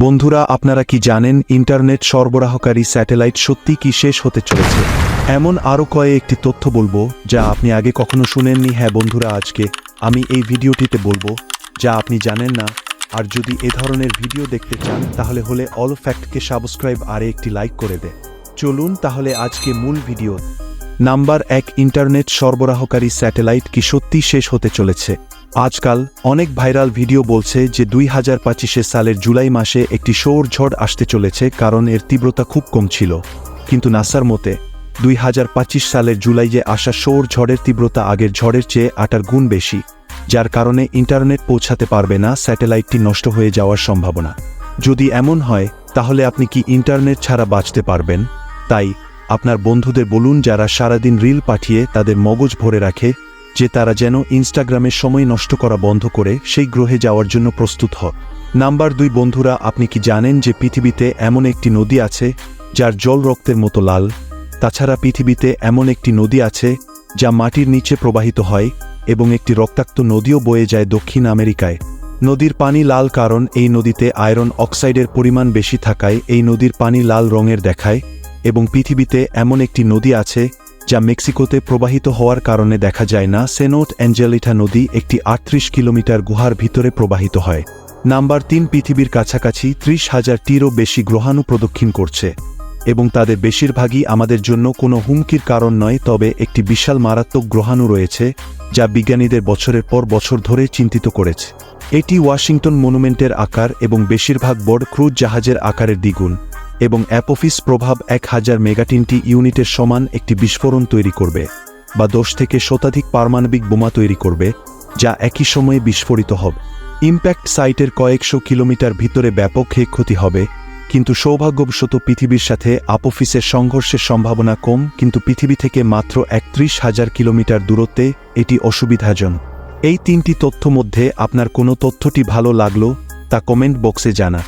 বন্ধুরা, আপনারা কি জানেন ইন্টারনেট সরবরাহকারী স্যাটেলাইট সত্যি কি শেষ হতে চলেছে? এমন আরও কয়ে একটি তথ্য বলব, যা আপনি আগে কখনো শুনেননি। হ্যাঁ বন্ধুরা, আজকে আমি এই ভিডিওটিতে বলব, যা আপনি জানেন না। আর যদি এ ধরনের ভিডিও দেখতে চান, তাহলে হলে অল ফ্যাক্টকে সাবস্ক্রাইব আর একটি লাইক করে দে। চলুন তাহলে আজকে মূল ভিডিও। নাম্বার এক, ইন্টারনেট সরবরাহকারী স্যাটেলাইট কি সত্যি শেষ হতে চলেছে? আজকাল অনেক ভাইরাল ভিডিও বলছে যে দুই হাজার পঁচিশে সালের জুলাই মাসে একটি সৌর ঝড় আসতে চলেছে কারণ এর তীব্রতা খুব কম ছিল। কিন্তু নাসার মতে, দুই হাজার পঁচিশ সালের জুলাইয়ে আসা সৌর ঝড়ের তীব্রতা আগের ঝড়ের চেয়ে আটার গুণ বেশি, যার কারণে ইন্টারনেট পৌঁছাতে পারবে না, স্যাটেলাইটটি নষ্ট হয়ে যাওয়ার সম্ভাবনা। যদি এমন হয়, তাহলে আপনি কি ইন্টারনেট ছাড়া বাঁচতে পারবেন? তাই, আপনার বন্ধুদের বলুন যারা সারাদিন রিল পাঠিয়ে তাদের মগজ ভরে রাখে যে তারা যেন ইনস্টাগ্রামে সময় নষ্ট করা বন্ধ করে সেই গ্রহে যাওয়ার জন্য প্রস্তুত হ। নাম্বার দুই, বন্ধুরা, আপনি কি জানেন যে পৃথিবীতে এমন একটি নদী আছে যার জল রক্তের মতো লাল? তাছাড়া পৃথিবীতে এমন একটি নদী আছে যা মাটির নিচে প্রবাহিত হয় এবং একটি রক্তাক্ত নদীও বয়ে যায় দক্ষিণ আমেরিকায়। নদীর পানি লাল কারণ এই নদীতে আয়রন অক্সাইডের পরিমাণ বেশি থাকায় এই নদীর পানি লাল রঙের দেখায় এবং পৃথিবীতে এমন একটি নদী আছে যা মেক্সিকোতে প্রবাহিত হওয়ার কারণে দেখা যায় না সেনোট অ্যাঞ্জেলিটা নদী একটি আটত্রিশ কিলোমিটার গুহার ভিতরে প্রবাহিত হয়। নাম্বার তিন পৃথিবীর কাছাকাছি ত্রিশ হাজারটিরও বেশি গ্রহাণু প্রদক্ষিণ করছে এবং তাদের বেশিরভাগই আমাদের জন্য কোনো হুমকির কারণ নয়, তবে একটি বিশাল মারাত্মক গ্রহাণু রয়েছে যা বিজ্ঞানীদের বছরের পর বছর ধরে চিন্তিত করেছে। এটি ওয়াশিংটন মনুমেন্টের আকার এবং বেশিরভাগ বড় ক্রুজ জাহাজের আকারের দ্বিগুণ। এবং অ্যাপোফিস প্রভাব এক হাজার মেগাটিনটি ইউনিটের সমান একটি বিস্ফোরণ তৈরি করবে, বা দশ থেকে শতাধিক পারমাণবিক বোমা তৈরি করবে, যা একই সময়ে বিস্ফোরিত হবে। ইম্প্যাক্ট সাইটের কয়েকশো কিলোমিটার ভিতরে ব্যাপক ক্ষয়ক্ষতি হবে, কিন্তু সৌভাগ্যবশত পৃথিবীর সাথে আপোফিসের সংঘর্ষের সম্ভাবনা কম, কিন্তু পৃথিবী থেকে মাত্র একত্রিশ হাজার কিলোমিটার দূরত্বে এটি অসুবিধাজনক। এই তিনটি তথ্য মধ্যে আপনার কোনো তথ্যটি ভালো লাগল তা কমেন্ট বক্সে জানা